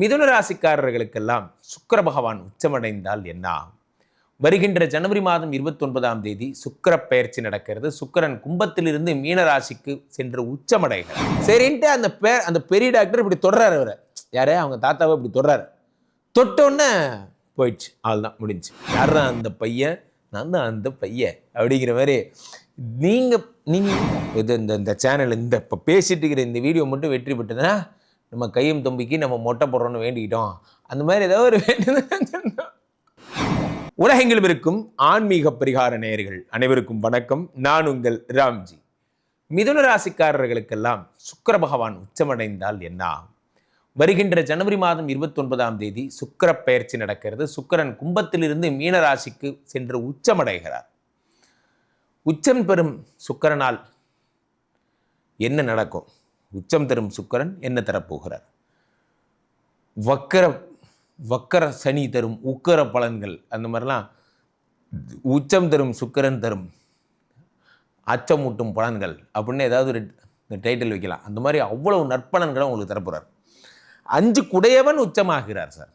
மிதுன ராசிக்காரர்களுக்கெல்லாம் சுக்கர பகவான் உச்சமடைந்தால் என்ன? ஆகும்? வருகின்ற ஜனவரி மாதம் இருபத்தொன்பதாம் தேதி சுக்கர பெயர்ச்சி நடக்கிறது. சுக்கிரன் கும்பத்திலிருந்து மீன ராசிக்கு சென்று உச்சமடைகிறார். சரின்ட்டு அந்த பேர் அந்த பெரிய டாக்டர் இப்படி தொடர்றாரு அவரை. யாரே அவங்க தாத்தாவை இப்படி தொடர்றாரு தொட்டோன்னே போயிடுச்சு. அவ்வளோதான் முடிஞ்சு. யார் தான் அந்த பையன்? நான் தான் அந்த பையன். அப்படிங்கிற மாதிரி நீங்கள் நீங்கள் இது இந்த இந்த சேனல் இந்த இப்போ பேசிட்டு இருக்கிற இந்த வீடியோ மட்டும் வெற்றி பெற்றதுன்னா நம்ம கையும் தொம்பிக்கு நம்ம மொட்டை போடுறோன்னு வேண்டிக்கிட்டோம். அந்த மாதிரி ஏதோ ஒரு வேண்டுதல் உலகெங்கிலும் இருக்கும் ஆன்மீக பரிகார நேயர்கள் அனைவருக்கும் வணக்கம். நான் உங்கள் ராம்ஜி. மிதுன ராசிக்காரர்களுக்கெல்லாம் சுக்கர பகவான் உச்சமடைந்தால் என்ன? ஆகும்? வருகின்ற ஜனவரி மாதம் இருபத்தொன்பதாம் தேதி சுக்கிர பெயர்ச்சி நடக்கிறது. சுக்கிரன் கும்பத்திலிருந்து மீன ராசிக்கு சென்று உச்சமடைகிறார். உச்சம் பெறும் சுக்கிரனால் என்ன நடக்கும்? உச்சம் தரும் சுக்கிரன் என்ன தரப்போகிறார்? வக்கர வக்கர சனி தரும் உக்கர பலன்கள் அந்த மாதிரிலாம் உச்சம் தரும் சுக்கிரன் தரும் அச்சமூட்டும் பலன்கள் அப்படின்னு ஏதாவது ஒரு டைட்டில் வைக்கலாம். அந்த மாதிரி அவ்வளவு நற்பலன்களை உங்களுக்கு தரப்போகிறார் அஞ்சு குடையவன் உச்சமாகிறார் சார்.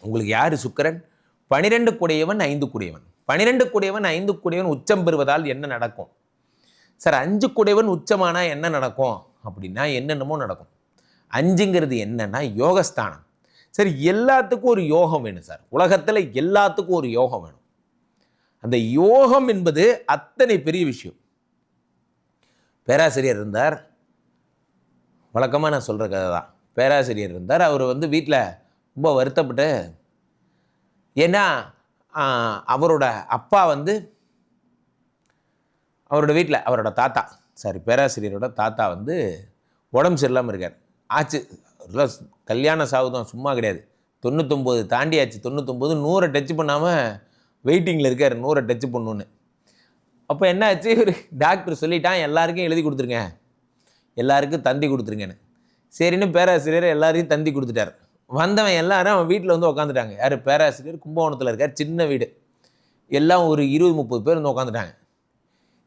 உங்களுக்கு யார் சுக்கிரன்? பனிரெண்டு குடையவன் ஐந்து குடையவன். பனிரெண்டு குடையவன் ஐந்து குடையவன் உச்சம் பெறுவதால் என்ன நடக்கும்? சார் அஞ்சு குடையவன் உச்சமானால் என்ன நடக்கும்? அப்படின்னா என்னென்னமோ நடக்கும். அஞ்சுங்கிறது என்னன்னா யோகஸ்தானம். சரி எல்லாத்துக்கும் ஒரு யோகம் வேணும் சார். உலகத்தில் எல்லாத்துக்கும் ஒரு யோகம் வேணும். அந்த யோகம் என்பது அத்தனை பெரிய விஷயம். பேராசிரியர் இருந்தார். வழக்கமாக நான் சொல்கிற கதை தான். பேராசிரியர் இருந்தார். அவர் வந்து வீட்டில் ரொம்ப வருத்தப்பட்டு ஏன்னா அவரோட அப்பா வந்து அவரோட வீட்டில் அவரோட தாத்தா. சாரி பேராசிரியரோட தாத்தா வந்து உடம்பு சரியில்லாமல் இருக்கார். ஆச்சு. அதெல்லாம் கல்யாண சாவுதான் சும்மா கிடையாது. தொண்ணூத்தொம்பது தாண்டியாச்சு. தொண்ணூத்தொம்பது நூறை டச் பண்ணாமல் வெயிட்டிங்கில் இருக்கார் நூறை டச் பண்ணணுன்னு அப்போ என்ன ஆச்சு ஒரு டாக்டர் சொல்லிட்டான் எல்லாருக்கும் எழுதி கொடுத்துருங்க. எல்லாருக்கும் தந்தி கொடுத்துருங்கன்னு. சரின்னு பேராசிரியர் எல்லாரையும் தந்தி கொடுத்துட்டார். வந்தவன் எல்லாரும் அவன் வீட்டில் வந்து உட்காந்துட்டாங்க யார்? பேராசிரியர் கும்பகோணத்தில் இருக்கார் சின்ன வீடு. எல்லாம் ஒரு இருபது முப்பது பேர் வந்து உட்காந்துட்டாங்க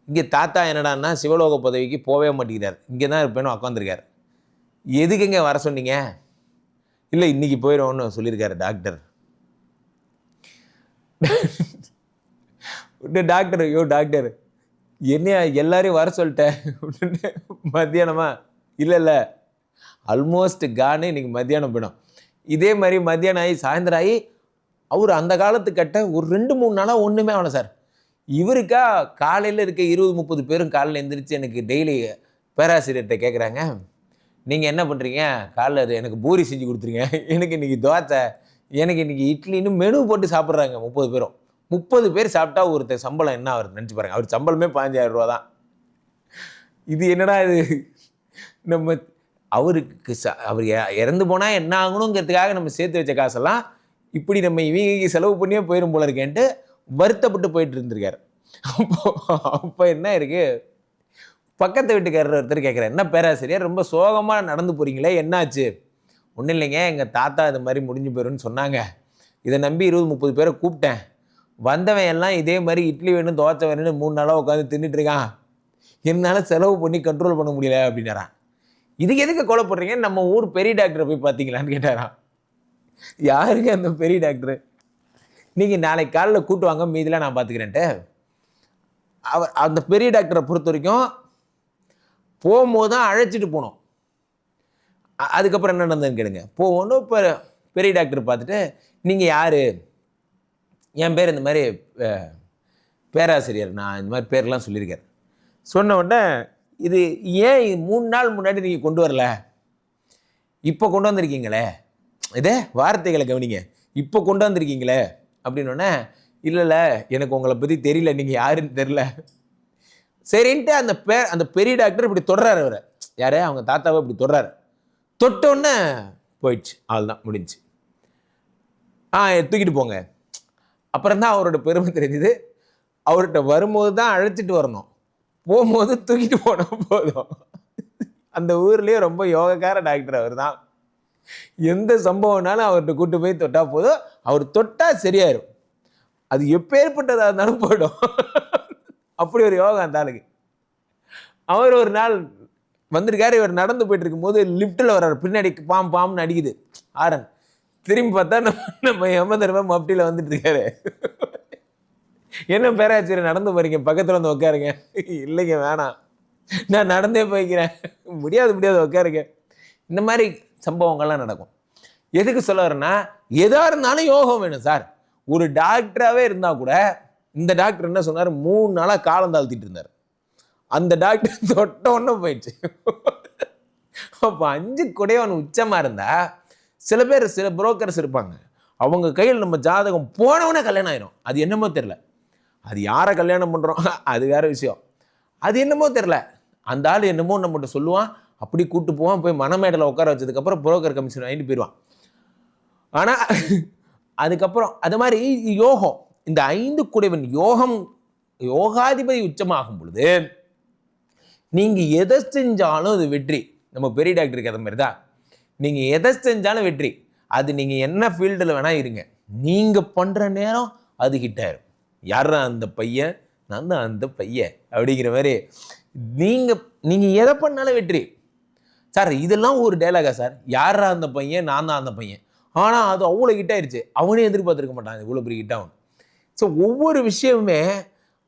இங்கே தாத்தா என்னடான்னா சிவலோக பதவிக்கு போகவே மாட்டேங்கிறார். இங்கே தான் இருப்பேன்னு உட்காந்துருக்கார் எதுக்குங்க வர சொன்னீங்க? இல்லை இன்னைக்கு போயிடும்னு சொல்லியிருக்காரு டாக்டர். உடனே டாக்டர் ஐயோ டாக்டர் என்னையா எல்லாரையும் வர சொல்லிட்டேன் உடனே மத்தியானமா? இல்லை இல்லை. ஆல்மோஸ்ட் கானு இன்னைக்கு மத்தியானம் போயிடும். இதே மாதிரி மத்தியானம் ஆகி சாயந்தரம் ஆகி அவர் அந்த காலத்துக்கிட்ட ஒரு ரெண்டு மூணு நாளாக ஒன்றுமே ஆகலை சார். இவருக்கா? காலையில் இருக்க இருபது முப்பது பேரும் காலையில் எழுந்திரிச்சு எனக்கு டெய்லி பேராசிரியர்கிட்ட கேட்குறாங்க நீங்கள் என்ன பண்ணுறீங்க காலைல அது எனக்கு பூரி செஞ்சு கொடுத்துருங்க. எனக்கு இன்றைக்கி தோசை எனக்கு இன்றைக்கி இட்லின்னு மெனு போட்டு சாப்பிட்றாங்க முப்பது பேரும். முப்பது பேர் சாப்பிட்டா ஒருத்தர் சம்பளம் என்ன வருது நினச்சி பாருங்க. அவர் சம்பளமே பதினஞ்சாயிரம் ரூபா தான். இது என்னடா இது? நம்ம அவருக்கு ச அவர் இறந்து போனால் என்ன ஆகணுங்கிறதுக்காக நம்ம சேர்த்து வச்ச காசெல்லாம் இப்படி நம்ம இவங்க செலவு பண்ணியே போயிடும் போல இருக்கேன்ட்டு வருத்தப்பட்டு போயிட்டு இருந்திருக்காரு. அப்போ அப்போ என்ன இருக்கு? பக்கத்து வீட்டுக்காரர் ஒருத்தர் கேட்குறாரு என்ன பேராசிரியர் ரொம்ப சோகமாக நடந்து போகிறீங்களே என்னாச்சு? ஒன்றும் இல்லைங்க எங்கள் தாத்தா இது மாதிரி முடிஞ்சு போயிரும்னு சொன்னாங்க. இதை நம்பி இருபது முப்பது பேரை கூப்பிட்டேன். வந்தவன் எல்லாம் இதே மாதிரி இட்லி வேணும் தோச்சை வேணும்னு மூணு நாளாக உட்காந்து தின்னுட்டு இருக்கான். என்னால் செலவு பண்ணி கண்ட்ரோல் பண்ண முடியல அப்படின்னாரான் இதுக்கு எதுக்கு கொலை நம்ம ஊர் பெரிய டாக்டரை போய் பார்த்தீங்களான்னு கேட்டாராம். யாருங்க அந்த பெரிய டாக்டர்? நீங்கள் நாளைக்கு காலைல கூட்டு வாங்க மீதிலாம் நான் பார்த்துக்கிறேன்ட்டு அவர் அந்த பெரிய டாக்டரை பொறுத்த வரைக்கும் போகும்போது தான் அழைச்சிட்டு போனோம். அதுக்கப்புறம் என்ன நடந்ததுன்னு கேளுங்க. போகணும் இப்போ பெரிய டாக்டர் பார்த்துட்டு நீங்கள் யார்? என் பேர் இந்த மாதிரி பேராசிரியர். நான் இந்த மாதிரி பேர்லாம் சொல்லியிருக்கேன். சொன்ன உடனே இது ஏன் மூணு நாள் முன்னாடி நீங்கள் கொண்டு வரல? இப்போ கொண்டு வந்திருக்கீங்களே? இதே வார்த்தைகளை கவனிங்க. இப்போ கொண்டு வந்திருக்கீங்களே? அப்படின்னோடனே இல்லை இல்லை எனக்கு உங்களை பற்றி தெரியல நீங்கள் யாருன்னு தெரில சரின்ட்டு அந்த பே அந்த பெரிய டாக்டர் இப்படி தொடுறாரு அவரை. யார்? அவங்க தாத்தாவை இப்படி தொடுறாரு. தொட்டோன்னே போயிடுச்சு. ஆள் தான் முடிஞ்சு. ஆ தூக்கிட்டு போங்க. அப்புறம் தான் அவரோட பெருமை தெரிஞ்சுது. அவர்கிட்ட வரும்போது தான் அழைச்சிட்டு வரணும். போகும்போது தூக்கிட்டு போனால் போதும். அந்த ஊர்லேயே ரொம்ப யோகக்கார டாக்டர் அவர் தான் எந்த சம்பவம்னாலும் அவர்கிட்ட கூட்டு போய் தொட்டா போதும். அவர் தொட்டா சரியாயிரும். அது எப்பேற்பட்டதாக இருந்தாலும் போயிடும். அப்படி ஒரு யோகா அந்த ஆளுக்கு. அவர் ஒரு நாள் வந்திருக்காரு. இவர் நடந்து போயிட்டு இருக்கும்போது லிஃப்ட்டில் வர்றாரு. பின்னாடி பாம் பாம்னு அடிக்குது. ஆரன். திரும்பி பார்த்தா நம்ம நம்ம யமதர்ம மப்டியில் வந்துட்டு இருக்காரு. என்ன பேராச்சரியம் நடந்து போறீங்க? பக்கத்தில் வந்து உட்காருங்க இல்லைங்க வேணாம். நான் நடந்தே போய்க்கிறேன். முடியாது முடியாது உட்காருங்க இந்த மாதிரி சம்பவங்கள்லாம் நடக்கும். எதுக்கு சொல்ல வரேன்னா எதாக இருந்தாலும் யோகம் வேணும் சார். ஒரு டாக்டராகவே இருந்தால் கூட இந்த டாக்டர் என்ன சொன்னார்? மூணு நாளாக காலம் தாழ்த்திட்டு இருந்தார். அந்த டாக்டர் தொட்ட ஒன்று போயிடுச்சு. அப்போ அஞ்சு குடையவன் உச்சமாக இருந்தா சில பேர் சில புரோக்கர்ஸ் இருப்பாங்க. அவங்க கையில் நம்ம ஜாதகம் போனவனே கல்யாணம் ஆயிரும். அது என்னமோ தெரில அது யாரை கல்யாணம் பண்ணுறோம் அது வேற விஷயம். அது என்னமோ தெரில அந்த ஆள் என்னமோ நம்மகிட்ட சொல்லுவான். அப்படி கூப்பிட்டு போவான் போய் மனமேடல உட்கார வச்சதுக்கப்புறம் புரோக்கர் கமிஷன் வாங்கிட்டு போயிடுவான் ஆனால் அதுக்கப்புறம் அது மாதிரி யோகம் இந்த ஐந்து குடைவன் யோகம் யோகாதிபதி உச்சமாகும் பொழுது நீங்கள் எதை செஞ்சாலும் அது வெற்றி. நம்ம பெரிய டாக்டருக்கு அந்த மாதிரி தான் நீங்கள் எதை செஞ்சாலும் வெற்றி. அது நீங்கள் என்ன ஃபீல்டில் வேணால் இருங்க. நீங்கள் பண்ணுற நேரம் அது கிட்ட ஆயிரும். யாரா அந்த பையன்? நான் தான் அந்த பையன். அப்படிங்கிற மாதிரி நீங்கள் நீங்கள் எதை பண்ணாலும் வெற்றி. சார் இதெல்லாம் ஒரு டைலாகா சார்? யாரா அந்த பையன் நான் தான் அந்த பையன்? ஆனால் அது அவ்வளோ ஹிட் அவனே எதிர்பார்த்துருக்க மாட்டான். இவ்வளோ பெரிய ஹிட் ஆகும் ஸோ ஒவ்வொரு விஷயமுமே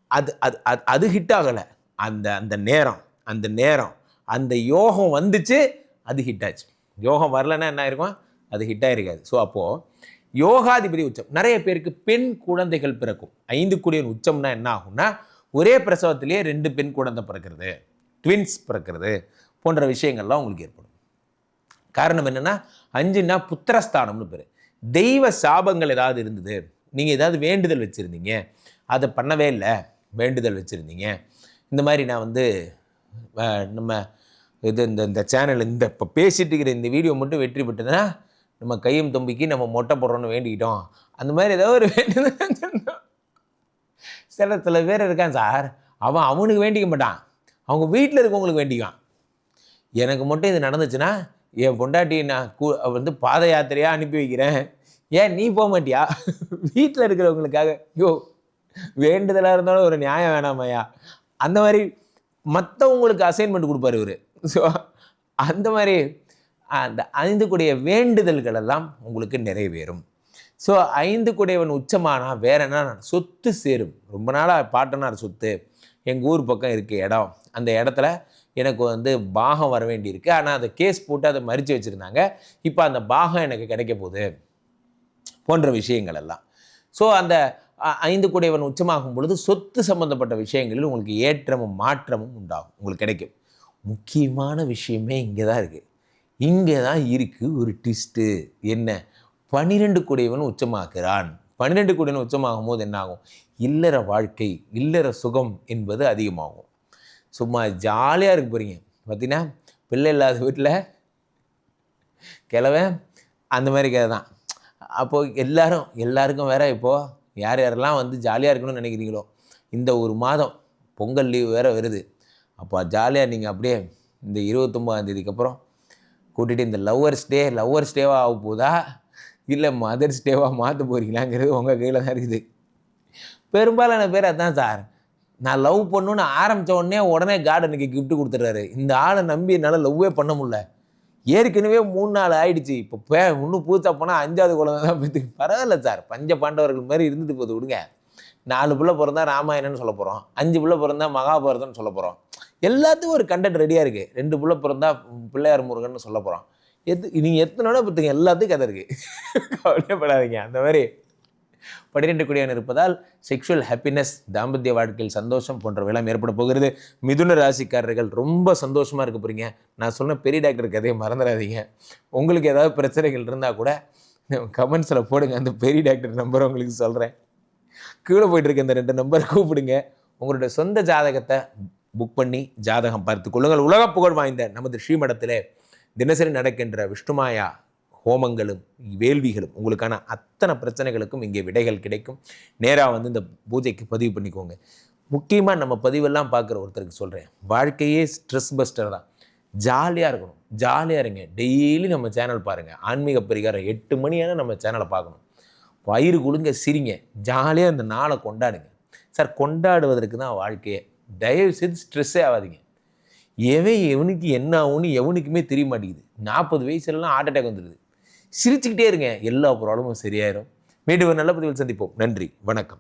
அது அது அது அது ஹிட் ஆகலை. அந்த அந்த நேரம் அந்த நேரம் அந்த யோகம் வந்துச்சு அது ஹிட் ஆச்சு. யோகம் வரலன்னா என்ன இருக்கும் அது ஹிட் ஆகிருக்காது ஸோ அப்போது யோகாதிபதி உச்சம். நிறைய பேருக்கு பெண் குழந்தைகள் பிறக்கும். ஐந்து குடியின் உச்சம்னா என்ன ஆகும்னா ஒரே பிரசவத்திலேயே ரெண்டு பெண் குழந்தை பிறக்கிறது ட்வின்ஸ் பிறக்கிறது போன்ற விஷயங்கள்லாம் உங்களுக்கு ஏற்படும். காரணம் என்னென்னா அஞ்சுன்னா புத்திரஸ்தானம்னு பேர். தெய்வ சாபங்கள் ஏதாவது இருந்தது நீங்கள் ஏதாவது வேண்டுதல் வச்சுருந்தீங்க அதை பண்ணவே இல்லை வேண்டுதல் வச்சுருந்தீங்க. இந்த மாதிரி நான் வந்து நம்ம இது இந்த இந்த சேனல் இந்த இப்போ பேசிட்டு இருக்கிற இந்த வீடியோ மட்டும் வெற்றி பெற்றதுன்னா நம்ம கையும் தொம்பிக்கு நம்ம மொட்டை போடுறோன்னு வேண்டிக்கிட்டோம். அந்த மாதிரி ஏதோ ஒரு வேண்டுதல் சொன்னோம். சில சில பேர் இருக்கான் சார். அவன் அவனுக்கு வேண்டிக்க மாட்டான். அவங்க வீட்டில் இருக்கவங்களுக்கு வேண்டிக்குவான். எனக்கு மட்டும் இது நடந்துச்சுன்னா என் பொண்டாட்டி நான் கூ வந்து பாத யாத்திரையாக அனுப்பி வைக்கிறேன். ஏன் நீ போக மாட்டியா? வீட்டில் இருக்கிறவங்களுக்காக ஐயோ வேண்டுதலாக இருந்தாலும் ஒரு நியாயம் வேணாமையா? அந்த மாதிரி மற்றவங்களுக்கு அசைன்மெண்ட் கொடுப்பாரு இவர். ஸோ அந்த மாதிரி அந்த அணிந்துக்கூடிய வேண்டுதல்கள் எல்லாம் உங்களுக்கு நிறைவேறும். ஸோ ஐந்து குடையவன் உச்சமானா வேற என்ன? சொத்து சேரும். ரொம்ப நாளாக பாட்டனார் சொத்து. எங்கள் ஊர் பக்கம் இருக்க இடம். அந்த இடத்துல எனக்கு வந்து பாகம் வர வேண்டியிருக்கு. ஆனால் அதை கேஸ் போட்டு அதை மறித்து வச்சுருந்தாங்க. இப்போ அந்த பாகம் எனக்கு கிடைக்க போகுது. போன்ற விஷயங்கள் எல்லாம். ஸோ அந்த ஐந்து குடையவன் உச்சமாகும் பொழுது சொத்து சம்பந்தப்பட்ட விஷயங்களில் உங்களுக்கு ஏற்றமும் மாற்றமும் உண்டாகும். உங்களுக்கு கிடைக்கும். முக்கியமான விஷயமே இங்கே தான் இருக்குது இங்கே தான் இருக்குது ஒரு ட்விஸ்ட்டு என்ன? பன்னிரெண்டு குடையவன் உச்சமாக்குறான். பன்னிரெண்டு குடையவன் உச்சமாகும் போது என்னாகும்? இல்லற வாழ்க்கை இல்லற சுகம் என்பது அதிகமாகும். சும்மா ஜாலியாக இருக்க போகிறீங்க பார்த்தீங்கன்னா பிள்ளை இல்லாத வீட்டில் கிழவன் அந்த மாதிரி கதை தான் அப்போது எல்லோரும் எல்லாருக்கும் வேற இப்போது யார் யாரெல்லாம் வந்து ஜாலியாக இருக்கணும்னு நினைக்கிறீங்களோ இந்த ஒரு மாதம் பொங்கல் லீவ் வேறு வருது. அப்போ ஜாலியாக நீங்கள் அப்படியே இந்த இருபத்தொம்பதாம் அப்புறம் கூட்டிகிட்டு இந்த லவ்வர்ஸ் டே லவ்வர்ஸ் டேவாக ஆக போதா? இல்லை மதர்ஸ் டேவாக மாற்ற போகிறீங்களாங்கிறது உங்கள் கையில் தான் இருக்குது. பெரும்பாலான பேர் அதான் சார் நான் லவ் பண்ணுன்னு ஆரம்பித்த உடனே உடனே கார்டனுக்கு கிஃப்ட் கொடுத்துட்றாரு. இந்த ஆளை நம்பி என்னால் லவ்வே பண்ண முடில ஏற்கனவே மூணு நாள் ஆயிடுச்சு. இப்போ பே இன்னும் பூச்சா போனால் அஞ்சாவது குழந்தை தான் பற்றி பரவாயில்ல சார் பஞ்ச பாண்டவர்கள் மாதிரி இருந்துட்டு போகுது விடுங்க. நாலு பிள்ளை பிறந்தா ராமாயணம்னு சொல்ல போகிறோம் அஞ்சு பிள்ளை பிறந்தா மகாபாரதம்னு சொல்ல போகிறோம் எல்லாத்துக்கும் ஒரு கண்டென்ட் ரெடியாக இருக்குது ரெண்டு பிள்ளை பிறந்தா பிள்ளையார் முருகன் சொல்ல போகிறோம் எத்து நீங்கள் எத்தனை வேணா எல்லாத்துக்கும் கதை இருக்குது கவலைப்படாதீங்க. அந்த மாதிரி பன்னிரெண்டு குடியான இருப்பதால் செக்ஷுவல் ஹாப்பினஸ் தாம்பத்திய வாழ்க்கையில் சந்தோஷம் போன்றவையெல்லாம் ஏற்பட போகிறது. மிதுன ராசிக்காரர்கள் ரொம்ப சந்தோஷமாக இருக்க போகிறீங்க நான் சொன்ன பெரிய டாக்டர் கதையை மறந்துடாதீங்க. உங்களுக்கு ஏதாவது பிரச்சனைகள் இருந்தால் கூட கமெண்ட்ஸில் போடுங்க. அந்த பெரிய டாக்டர் நம்பர் உங்களுக்கு சொல்கிறேன் கீழே போயிட்டு இருக்க இந்த ரெண்டு நம்பரை கூப்பிடுங்க. உங்களுடைய சொந்த ஜாதகத்தை புக் பண்ணி ஜாதகம் பார்த்து கொள்ளுங்கள். உலக புகழ் வாய்ந்த நமது ஸ்ரீமடத்திலே தினசரி நடக்கின்ற விஷ்ணுமாயா ஹோமங்களும் வேள்விகளும் உங்களுக்கான அத்தனை பிரச்சனைகளுக்கும் இங்கே விடைகள் கிடைக்கும். நேராக வந்து இந்த பூஜைக்கு பதிவு பண்ணிக்கோங்க. முக்கியமாக நம்ம பதிவெல்லாம் பார்க்குற ஒருத்தருக்கு சொல்கிறேன் வாழ்க்கையே ஸ்ட்ரெஸ் பஸ்டர் தான். ஜாலியாக இருக்கணும். ஜாலியாக இருங்க. டெய்லி நம்ம சேனல் பாருங்கள் ஆன்மீக பரிகாரம் எட்டு மணியான நம்ம சேனலை பார்க்கணும். வயிறு குழுங்க சிரிங்க. ஜாலியாக இந்த நாளை கொண்டாடுங்க. சார் கொண்டாடுவதற்கு தான் வாழ்க்கையே. தயவு செய்து ஸ்ட்ரெஸ்ஸே ஆகாதீங்க. எவன் எவனுக்கு என்ன ஆகும்னு எவனுக்குமே தெரிய மாட்டேங்குது. நாற்பது வயசுலலாம் ஹார்ட் அட்டாக் வந்துடுது. சிரிச்சுக்கிட்டே இருங்க. எல்லா ப்ராப்ளமும் சரியாயிரும். மீண்டும் நல்ல பதிவில் சந்திப்போம். நன்றி. வணக்கம்.